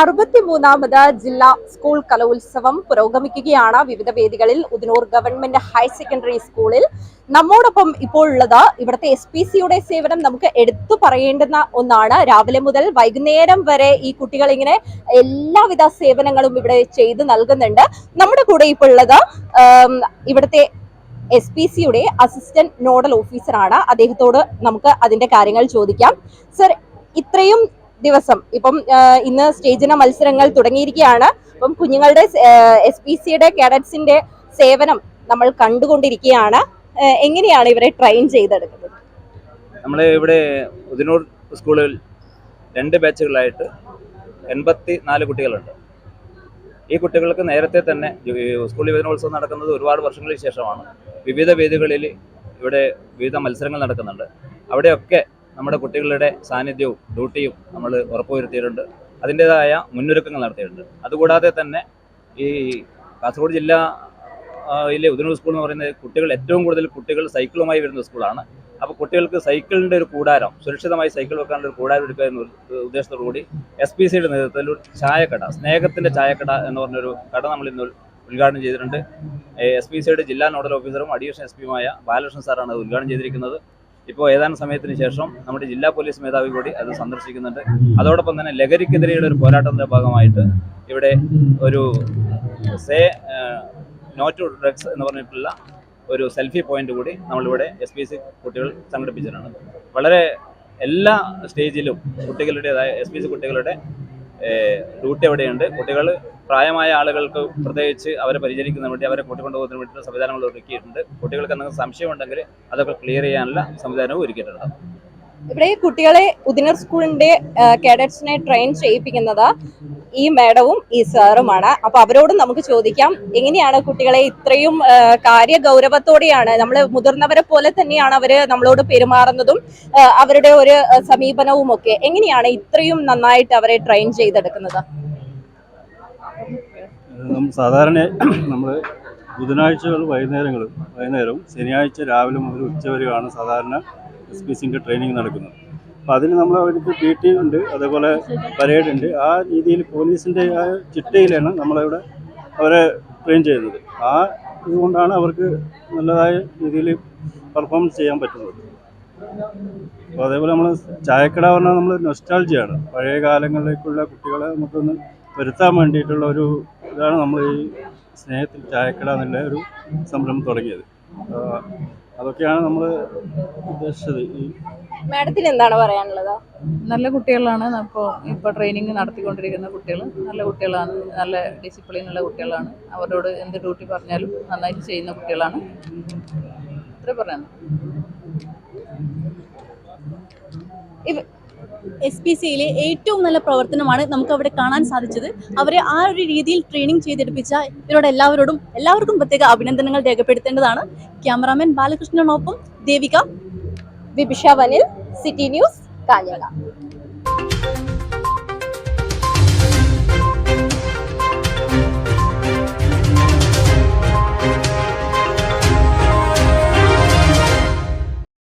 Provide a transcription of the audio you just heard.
അറുപത്തിമൂന്നാമത് ജില്ലാ സ്കൂൾ കലോത്സവം പുരോഗമിക്കുകയാണ്. വിവിധ വേദികളിൽ ഉദിനൂർ ഗവൺമെന്റ് ഹയർ സെക്കൻഡറി സ്കൂളിൽ. നമ്മോടൊപ്പം ഇപ്പോൾ ഉള്ളത് ഇവിടുത്തെ എസ് പി സിയുടെ സേവനം നമുക്ക് എടുത്തു പറയേണ്ടുന്ന ഒന്നാണ്. രാവിലെ മുതൽ വൈകുന്നേരം വരെ ഈ കുട്ടികൾ ഇങ്ങനെ എല്ലാവിധ സേവനങ്ങളും ഇവിടെ ചെയ്തു നൽകുന്നുണ്ട്. നമ്മുടെ കൂടെ ഇപ്പോൾ ഉള്ളത് ഇവിടുത്തെ എസ് പി സിയുടെ അസിസ്റ്റന്റ് നോഡൽ ഓഫീസറാണ്. അദ്ദേഹത്തോട് നമുക്ക് അതിന്റെ കാര്യങ്ങൾ ചോദിക്കാം. സർ ഇത്രയും ദിവസം. ഇപ്പം ഇന്ന് സ്റ്റേജിന മത്സരങ്ങൾ തുടങ്ങിയിരിക്കുകയാണ്. അപ്പം കുഞ്ഞുങ്ങളുടെ എസ് പി സിയുടെ കേഡറ്റ്സിന്റെ സേവനം നമ്മൾ കണ്ടുകൊണ്ടിരിക്കുകയാണ്. എങ്ങനെയാണ് ഇവരെ ട്രെയിൻ ചെയ്തെടുക്കുന്നത്? നമ്മൾ ഇവിടെ ഉദിനൂർ സ്കൂളിൽ രണ്ട് ബാച്ചുകളായിട്ട് എൺപത്തി നാല് കുട്ടികളുണ്ട്. ഈ കുട്ടികൾക്ക് നേരത്തെ തന്നെ സ്കൂൾ യുവജനോത്സവം നടക്കുന്നത് ഒരുപാട് വർഷങ്ങൾക്ക് ശേഷമാണ്. വിവിധ വേദികളിൽ ഇവിടെ വിവിധ മത്സരങ്ങൾ നടക്കുന്നുണ്ട്. അവിടെയൊക്കെ നമ്മുടെ കുട്ടികളുടെ സാന്നിധ്യവും ഡ്യൂട്ടിയും നമ്മൾ ഉറപ്പുവരുത്തിയിട്ടുണ്ട്. അതിന്റെതായ മുന്നൊരുക്കങ്ങൾ നടത്തിയിട്ടുണ്ട്. അതുകൂടാതെ തന്നെ ഈ കാസർഗോഡ് ജില്ല യിലെ ഉദിനൂർ സ്കൂൾ എന്ന് പറയുന്നത് കുട്ടികൾ ഏറ്റവും കൂടുതൽ കുട്ടികൾ സൈക്കിളുമായി വരുന്ന സ്കൂളാണ്. അപ്പോൾ കുട്ടികൾക്ക് സൈക്കിളിന്റെ ഒരു കൂടാരം സുരക്ഷിതമായി സൈക്കിൾ വെക്കാനുള്ള ഒരു കൂടാരം എടുക്കുക എന്ന ഉദ്ദേശത്തോടു കൂടി എസ് പി സിയുടെ നേതൃത്വത്തിൽ ഒരു ചായക്കട സ്നേഹത്തിന്റെ ചായക്കട എന്ന് പറഞ്ഞൊരു കട നമ്മൾ ഇന്ന് ഉദ്ഘാടനം ചെയ്തിട്ടുണ്ട്. എസ് പി സിയുടെ ജില്ലാ നോഡൽ ഓഫീസറും അഡീഷണൽ എസ് പിയുമായ ബാലകൃഷ്ണൻ സാറാണ് ഉദ്ഘാടനം ചെയ്തിരിക്കുന്നത്. ഇപ്പോൾ ഏതാനും സമയത്തിന് ശേഷം നമ്മുടെ ജില്ലാ പോലീസ് മേധാവി കൂടി അത് സന്ദർശിക്കുന്നുണ്ട്. അതോടൊപ്പം തന്നെ ലഹരിക്കെതിരെയുള്ള ഒരു പോരാട്ടത്തിന്റെ ഭാഗമായിട്ട് ഇവിടെ ഒരു സേ നോ ടു ഡ്രഗ്സ് എന്ന് പറഞ്ഞിട്ടുള്ള ഒരു സെൽഫി പോയിന്റ് കൂടി നമ്മളിവിടെ എസ് പി സി കുട്ടികൾ സംഘടിപ്പിച്ചിട്ടുണ്ട്. വളരെ എല്ലാ സ്റ്റേജിലും കുട്ടികളുടേതായ എസ് പി സി കുട്ടികളുടെ ഡ്യൂട്ടി എവിടെയുണ്ട് കുട്ടികൾ പ്രായമായ ആളുകൾക്ക് പ്രത്യേകിച്ച് അവരെ പരിചരിക്കുന്നതിന് വേണ്ടി അവരെ കൂട്ടിക്കൊണ്ടുപോകുന്നതിന് വേണ്ടി സംവിധാനങ്ങൾ ഒരുക്കിയിട്ടുണ്ട്. കുട്ടികൾക്ക് എന്തെങ്കിലും സംശയമുണ്ടെങ്കിൽ അതൊക്കെ ക്ലിയർ ചെയ്യാനുള്ള സംവിധാനവും ഒരുക്കിയിട്ടുണ്ട്. ഇവിടെ കുട്ടികളെ ഉദിനർ സ്കൂളിന്റെ കേഡറ്റ്സിനെ ട്രെയിൻ ചെയ്യിപ്പിക്കുന്നത് ഈ മാഡവും ഈ സാറുമാണ്. അപ്പൊ അവരോടും നമുക്ക് ചോദിക്കാം എങ്ങനെയാണ് കുട്ടികളെ ഇത്രയും കാര്യ കാര്യഗൗരവത്തോടെയാണ് നമ്മൾ മുതിർന്നവരെ പോലെ തന്നെയാണ് അവർ നമ്മളോട് പെരുമാറുന്നതും അവരുടെ ഒരു സമീപനവും ഒക്കെ എങ്ങനെയാണ് ഇത്രയും നന്നായിട്ട് അവരെ ട്രെയിൻ ചെയ്തെടുക്കുന്നത്? സാധാരണ നമ്മൾ ബുധനാഴ്ചകൾ വൈകുന്നേരങ്ങൾ വൈകുന്നേരവും ശനിയാഴ്ച രാവിലെ മുതൽ ഉച്ചവരെയാണ് സാധാരണ എസ് പി സിന്റെ ട്രെയിനിങ് നടക്കുന്നത്. അപ്പോൾ അതിന് നമ്മൾ അവർക്ക് പി ടി ഉണ്ട് അതേപോലെ പരേഡ് ഉണ്ട്. ആ രീതിയിൽ പോലീസിന്റെ ആ ചിട്ടയിലാണ് നമ്മളിവിടെ അവരെ ട്രെയിൻ ചെയ്യുന്നത്. ആ ഇതുകൊണ്ടാണ് അവർക്ക് നല്ലതായ രീതിയിൽ പെർഫോമൻസ് ചെയ്യാൻ പറ്റുന്നത്. അപ്പോൾ അതേപോലെ നമ്മൾ ചായക്കട പറഞ്ഞാൽ നമ്മൾ നൊസ്റ്റാൾജിയാണ് പഴയ കാലങ്ങളിലേക്കുള്ള കുട്ടികളെ നമുക്കൊന്ന് വരുത്താൻ വേണ്ടിയിട്ടുള്ള ഒരു ഇതാണ് നമ്മൾ ഈ സ്നേഹത്തിൽ ചായക്കട എന്നുള്ള ഒരു സംരംഭം തുടങ്ങിയത്. അതൊക്കെയാണ് നമ്മൾ ഉദ്ദേശിച്ചത്. ഈ മാഡത്തിന് എന്താണ് പറയാനുള്ളത്? നല്ല കുട്ടികളാണ്. ഇപ്പോൾ ഇപ്പോൾ ട്രെയിനിങ് നടത്തിക്കൊണ്ടിരിക്കുന്ന കുട്ടികൾ നല്ല കുട്ടികളാണ്. നല്ല ഡിസിപ്ലിൻ ഉള്ള കുട്ടികളാണ്. അവരോട് എന്ത് ഡ്യൂട്ടി പറഞ്ഞാലും നന്നായിട്ട് ചെയ്യുന്ന കുട്ടികളാണ്. ഇത്ര പറയാൻ എസ് പി സിയിലെ ഏറ്റവും നല്ല പ്രവർത്തനമാണ് നമുക്ക് അവിടെ കാണാൻ സാധിച്ചത്. അവരെ ആ ഒരു രീതിയിൽ ട്രെയിനിങ് ചെയ്തെടുപ്പിച്ച ഇവരോട് എല്ലാവരോടും എല്ലാവർക്കും പ്രത്യേക അഭിനന്ദനങ്ങൾ രേഖപ്പെടുത്തേണ്ടതാണ്. ക്യാമറാമാൻ ബാലകൃഷ്ണനോടൊപ്പം ദേവിക വിഭിഷ വനിൽ സിറ്റി ന്യൂസ് കാഞ്ഞങ്ങ.